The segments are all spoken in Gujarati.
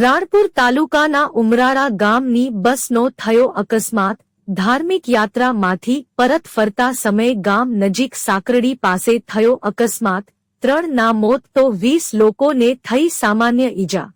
રાણપુર તાલુકાના ઉમરાળા ગામની બસનો થયો અકસ્માત. ધાર્મિક યાત્રામાંથી પરત ફરતા સમયે ગામ નજીક સાંકરડી પાસે થયો અકસ્માત. ત્રણના મોત તો વીસ લોકોને થઈ સામાન્ય ઈજા.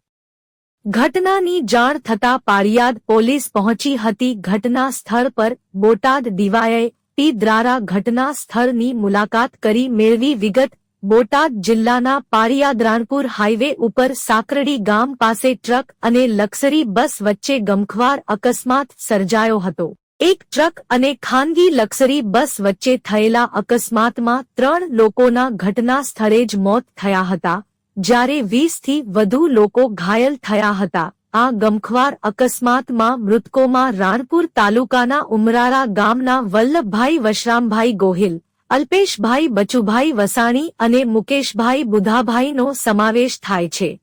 ઘટનાની જાણ થતા પાળિયાદ પોલીસ પહોંચી હતી. ઘટના સ્થળ પર બોટાદ ડીવાયએ ટી દ્વારા ઘટના સ્થળની મુલાકાત કરી મેળવી વિગત બોટાદ જિલ્લાના પાળિયાદ રાણપુર હાઈવે ઉપર સાંકરડી ગામ પાસે ટ્રક અને લક્ઝરી બસ વચ્ચે ગમખ્વાર અકસ્માત સર્જાયો હતો. એક ટ્રક અને ખાનગી લક્ઝરી બસ વચ્ચે થયેલા અકસ્માતમાં ત્રણ લોકોના ઘટના સ્થળે જ મોત થયા હતા, જ્યારે વીસથી વધુ લોકો ઘાયલ થયા હતા. આ ગમખ્વાર અકસ્માતમાં મૃતકોમાં રાણપુર તાલુકાના ઉમરારા ગામના વલ્લભભાઈ વશરામભાઈ ગોહિલ અલ્પેશભાઈ, બચુભાઈ વસાણી અને મુકેશભાઈ બુધાભાઈનો સમાવેશ થાય છે.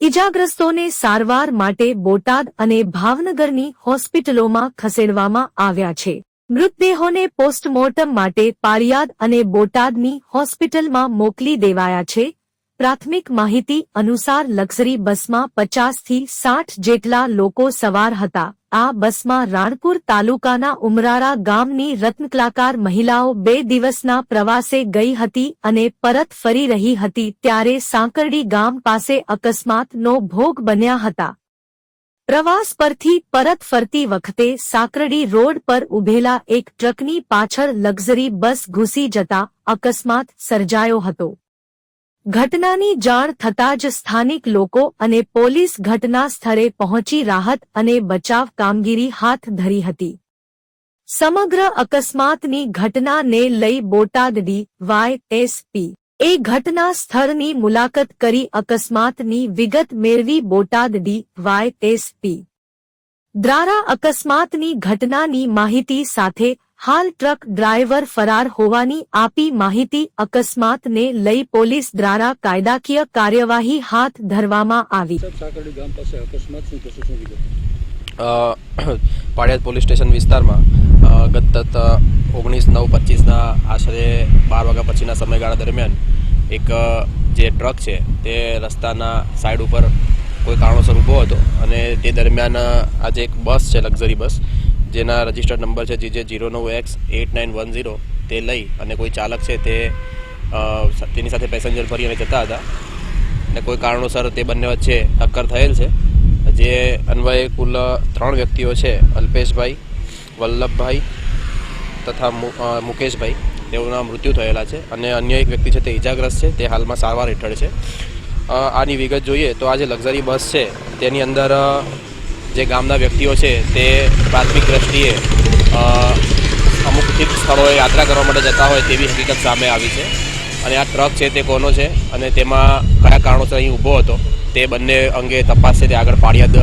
ઇજાગ્રસ્તોને સારવાર માટે બોટાદ અને ભાવનગરની હોસ્પિટલોમાં ખસેડવામાં આવ્યા છે. મૃતદેહોને પોસ્ટમોર્ટમ માટે પાળિયાદ અને બોટાદની હોસ્પિટલમાં મોકલી દેવાયા છે. પ્રાથમિક માહિતી અનુસાર લક્ઝરી બસમાં પચાસથી સાઠ જેટલા લોકો સવાર હતા. આ બસમાં રાણપુર તાલુકાના ઉમરારા ગામની રત્નકલાકાર મહિલાઓ બે દિવસના પ્રવાસે ગઈ હતી અને પરત ફરી રહી હતી ત્યારે સાંકરડી ગામ પાસે અકસ્માતનો ભોગ બન્યા હતા. પ્રવાસ પરથી પરત ફરતી વખતે સાંકરડી રોડ પર ઉભેલા એક ટ્રકની પાછળ લક્ઝરી બસ ઘૂસી જતા અકસ્માત સર્જાયો હતો. ઘટનાની જાણ થતાં જ સ્થાનિક લોકો અને પોલીસ ઘટના સ્થળે પહોંચી રાહત અને બચાવ કામગીરી હાથ ધરી હતી. સમગ્ર અકસ્માતની ઘટનાને લઈ બોટાદ ડી વાય એસપી એ ઘટના સ્થળની મુલાકાત કરી અકસ્માતની વિગત મેળવી બોટાદ ડી વાય એસપી દ્વારા અકસ્માતની ઘટનાની માહિતી સાથે હાલ ટ્રક ડ્રાઈવર ફરાર હોવાની આપી માહિતી અકસ્માતને લઈ પોલીસ દ્વારા કાયદાકીય કાર્યવાહી હાથ ધરવામાં આવી. પાળિયાદ પોલીસ સ્ટેશન વિસ્તારમાં ગત ઓગણીસ નવ પચીસના આશરે બાર વાગ્યા પછીના સમયગાળા દરમિયાન એક જે ટ્રક છે તે રસ્તાના સાઈડ ઉપર કોઈ કારણોસર ઊભો હતો અને તે દરમિયાન આજે એક બસ છે, લક્ઝરી બસ, જેના રજિસ્ટર્ડ નંબર છે જીજે જીરો નવ X eight nine one zero. તે લઈ અને કોઈ ચાલક છે તે તેની સાથે પેસેન્જર ફરી અને જતા હતા. અને કોઈ કારણોસર તે બંને વચ્ચે ટક્કર થયેલ છે. જે અન્વયે કુલ ત્રણ વ્યક્તિઓ છે, અલ્પેશભાઈ, વલ્લભભાઈ તથા મુકેશભાઈ. તેઓના મૃત્યુ થયેલા છે અને અન્ય એક વ્યક્તિ છે તે ઇજાગ્રસ્ત છે, તે હાલમાં સારવાર હેઠળ છે. આની વિગત જોઈએ તો આ જે લક્ઝરી બસ છે તેની અંદર જે ગામના વ્યક્તિઓ છે તે પ્રાથમિક દ્રષ્ટિએ અમુક સ્થળોએ યાત્રા કરવા માટે જતા હોય તેવી હકીકત સામે આવી છે. અને આ ટ્રક છે તે કોનો છે અને તેમાં કયા કારણોસર અહીં ઊભો હતો તે બંને અંગે તપાસ છે તે આગળ પાળિયાદ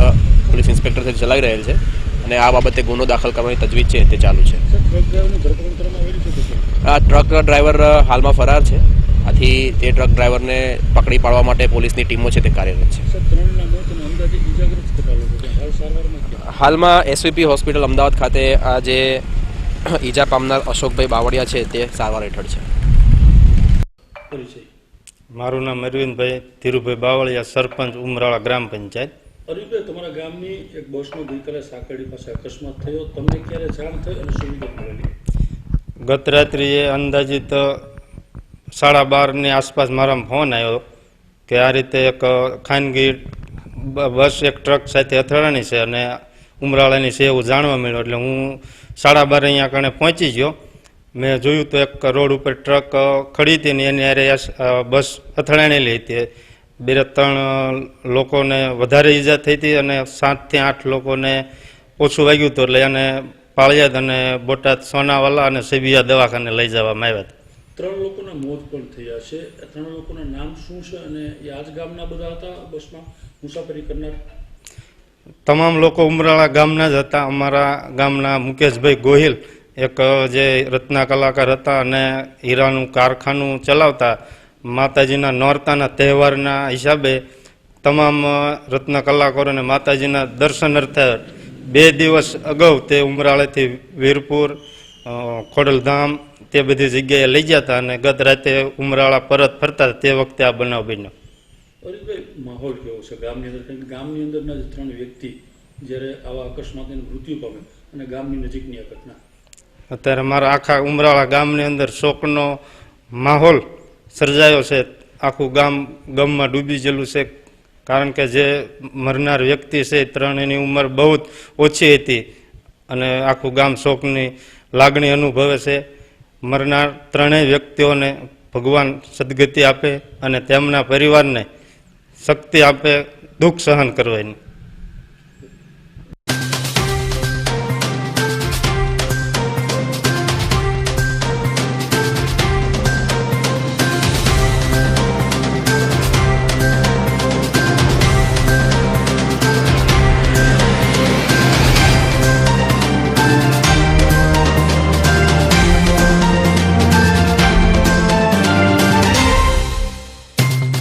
પોલીસ ઇન્સ્પેક્ટર સાથે ચલાવી રહેલ છે. અને આ બાબતે ગુનો દાખલ કરવાની તજવીજ છે તે ચાલુ છે. આ ટ્રક ડ્રાઈવર હાલમાં ફરાર છે. આથી તે ટ્રક ડ્રાઈવરને પકડી પાડવા માટે પોલીસની ટીમો છે તે કાર્યરત છે. હાલમાં એસવીપી હોસ્પિટલ અમદાવાદ ખાતે આ જે ઈજા પામનાર અશોકભાઈ બાવળિયા છે તે સારવાર હેઠળ છે. મારું નામ અરવિંદભાઈ ધીરુભાઈ બાવળિયા સરપંચ ઉમરાળા ગ્રામ પંચાયત. અરવિંદભાઈ તમારા ગામની એક બસનો ગઈકાલે સાંકરડી પાસે અકસ્માત થયો. તમને ક્યારે જાણ થઈ અને શું મળેલી? ગત રાત્રિએ અંદાજિત સાડા બારની આસપાસ મારા ફોન આવ્યો કે આ રીતે એક ખાનગી બસ એક ટ્રક સાથે અથડાણી છે અને ઉમરાળાની છે એવું જાણવા મળ્યું. એટલે હું સાડા બાર અહીંયા કણે પહોંચી ગયો. મેં જોયું તો એક રોડ ઉપર ટ્રક ખડી હતી ને એની અરે બસ બસ અથડાણેલી હતી. બે ત્રણ લોકોને વધારે ઈજા થઈ હતી અને સાતથી આઠ લોકોને ઓછું વાગ્યું હતું એટલે એને પાળિયાદ અને બોટાદ સોનાવાલા અને સેબિયા દવાખાને લઈ જવામાં આવ્યા હતા. ત્રણ લોકોના મોત પણ થયા છે. ત્રણ લોકોના નામ શું છે અને એ ગામના બધા હતા બસમાં? મુસાફરી કરનાર? તમામ લોકો ઉમરાળા ગામના જ હતા. અમારા ગામના મુકેશભાઈ ગોહિલ, એક જે રત્ના કલાકાર હતા અને હીરાનું કારખાનું ચલાવતા, માતાજીના નોરતાના તહેવારના હિસાબે તમામ રત્ન કલાકારોને માતાજીના દર્શન અર્થે બે દિવસ અગાઉ તે ઉમરાળેથી વીરપુર ખોડલધામ તે બધી જગ્યાએ લઈ ગયા હતા અને ગત રાતે ઉમરાળા પરત ફરતા તે વખતે આ બનાવ બન્યો. માહોલ કેવો છે? ગામની અંદર ગામની અંદરના જ ત્રણ વ્યક્તિ જ્યારે આવા અકસ્માતને મૃત્યુ પામે અને ગામની નજીકની આ ઘટના? અત્યારે મારા આખા ઉમરાળા ગામની અંદર શોકનો માહોલ સર્જાયો છે. આખું ગામ ગામમાં ડૂબી ગયેલું છે. કારણ કે જે મરનાર વ્યક્તિ છે એ ત્રણેયની ઉંમર બહુ જ ઓછી હતી અને આખું ગામ શોકની લાગણી અનુભવે છે. મરનાર ત્રણેય વ્યક્તિઓને ભગવાન સદગતિ આપે અને તેમના પરિવારને શક્તિ આપે દુઃખ સહન કરવાની.